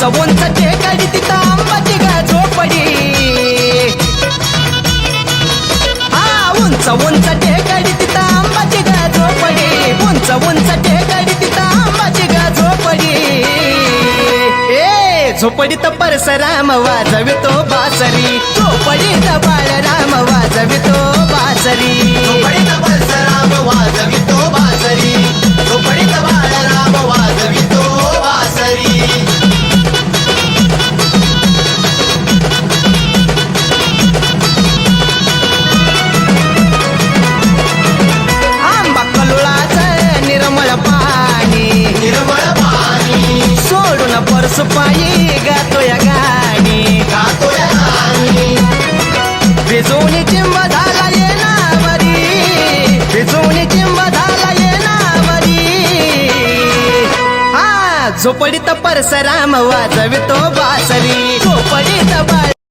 उंच उंच टेकडी तिथं आंबाची गा झोपडी. हा उंच उंच टेकडी तिथं आंबाची गा झोपडी. उंच उंच टेकडी तिथं आंबाची गा झोपडी. ए झोपडीत परसराम वाजवितो बासरी. झोपडीत बाळराम परसू पायी गातो या गाणी. गातो या गाणी. भिजवणी चिंब झाला येणावरी. भिजवणी चिंब झाला येणावरी. हा झोपडीत परसराम वाजवितो बासरी.